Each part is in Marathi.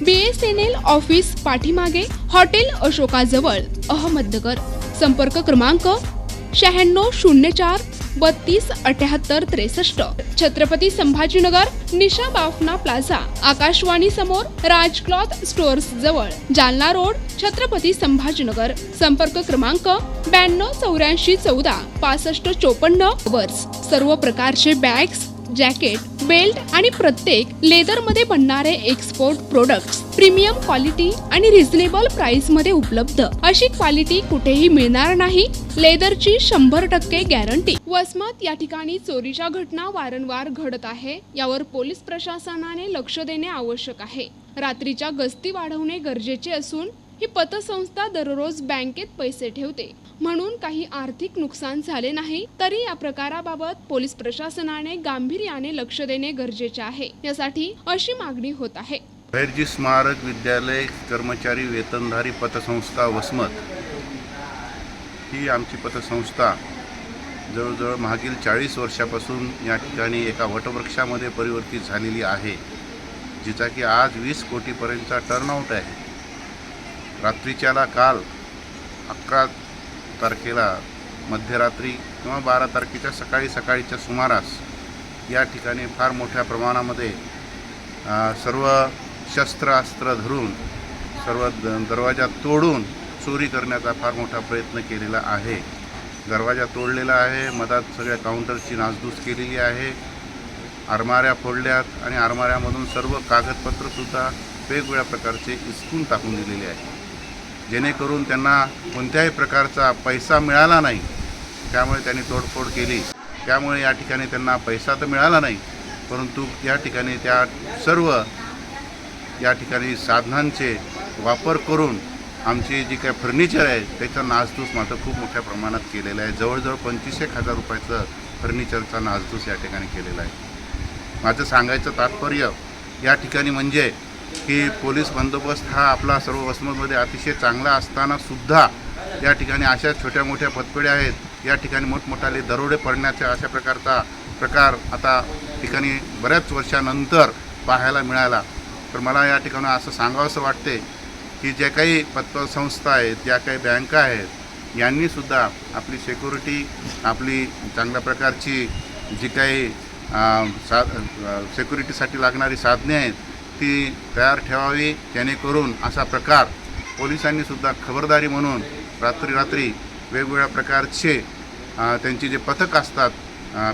B S N L office पाठीमागे हॉटेल अशोकाजवळ अहमदनगर. संपर्क क्रमांक शहाण्णव शून्य चार बत्तीस अठ्याहत्तर त्रेसष्ट. छत्रपती संभाजीनगर निशा बाफना प्लाझा आकाशवाणी समोर राज क्लॉथ स्टोअर्स जवळ जालना रोड छत्रपती संभाजीनगर. संपर्क क्रमांक ब्याण्णव चौऱ्याऐंशी चौदा पासष्ट चोपन्न. वर्स सर्व प्रकारचे बॅग्स जॅकेट बेल्ट आणि प्रत्येक लेदरमध्ये बनणारे एक्सपोर्ट प्रोडक्ट्स प्रीमियम क्वालिटी आणि रिझनेबल प्राइसमध्ये उपलब्ध. अशी क्वालिटी कुठेही मिळणार नाही. लेदरची शंभर टक्के गॅरंटी वसमत या ठिकाणी चोरीच्या घटना वारंवार घडत आहे. यावर पोलीस प्रशासनाने लक्ष देणे आवश्यक आहे. रात्रीच्या गस्ती वाढवणे गरजेचे असून ही पतसंस्था दररोज बँकेत पैसे ठेवते. म्हणून काही आर्थिक नुकसान झाले नाही तरी या प्रकाराबाबत पोलीस प्रशासनाने गांभीर्याने लक्ष देणे गरजेचे आहे. यासाठी अशी मागणी होत आहे. भैरजी स्मारक विद्यालय कर्मचारी वेतनधारी पतसंस्था वसमत ही आमची पतसंस्था. जवळजवळ मागील चाळीस वर्षापासून या ठिकाणी एका वटवृक्षामध्ये परिवर्तित झालेली आहे जिचा की आज वीस कोटीपर्यंतचा टर्नआउट आहे. रात्रीच्याला काल अकरा तारखेला मध्यरात्री किंवा बारा तारखेच्या सकाळी सकाळीच्या सुमारास या ठिकाणी फार मोठ्या प्रमाणामध्ये सर्व शस्त्रास्त्र धरून सर्व द दरवाजा तोडून चोरी करण्याचा फार मोठा प्रयत्न केलेला आहे. दरवाजा तोडलेला आहे मधात सगळ्या काउंटरची नासधूस केलेली आहे आरमाऱ्या फोडल्यात आणि आरमाऱ्यामधून सर्व कागदपत्रसुद्धा वेगवेगळ्या प्रकारचे इस्कून टाकून दिलेले आहे जेणेकरून त्यांना कोणत्याही प्रकारचा पैसा मिळाला नाही. त्यामुळे त्यांनी तोडफोड केली. त्यामुळे या ठिकाणी त्यांना पैसा तर मिळाला नाही परंतु या ठिकाणी त्या सर्व या ठिकाणी साधनांचे वापर करून आमची जी काय फर्निचर आहे त्याचा नासधूस मात्र खूप मोठ्या प्रमाणात केलेला आहे. जवळजवळ पंचवीस एक हजार रुपयाचं फर्निचरचा नासधूस या ठिकाणी केलेला आहे. माझं सांगायचं तात्पर्य या ठिकाणी म्हणजे की पोलीस बंदोबस्त हा आपला सर्व वसमतमध्ये अतिशय चांगला असतानासुद्धा या ठिकाणी अशा छोट्या मोठ्या पतपेढ्या आहेत. या ठिकाणी मोठमोठाले दरोडे पडण्याचा अशा प्रकारचा प्रकार आता ठिकाणी बऱ्याच वर्षानंतर पाहायला मिळाला. तर मला या ठिकाणी असं सांगावंसं वाटते की ज्या काही पतसंस्था आहेत ज्या काही बँका आहेत यांनीसुद्धा आपली सेक्युरिटी आपली चांगल्या प्रकारची जी काही सा सेक्युरिटीसाठी लागणारी साधने आहेत ती तयार ठेवावी जेणेकरून असा प्रकार पोलिसांनीसुद्धा खबरदारी म्हणून रात्री रात्री वेगवेगळ्या प्रकारचे त्यांची जे पथक असतात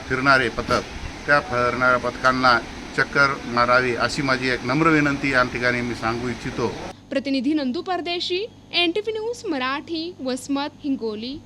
फिरणारे पथक त्या फिरणाऱ्या पथकांना चक्कर मारावी अशी माझी एक नम्र विनंती या ठिकाणी मी सांगू इच्छितो. प्रतिनिधी Nandu Pardeshi N T news Marathi Vasmat Hingoli.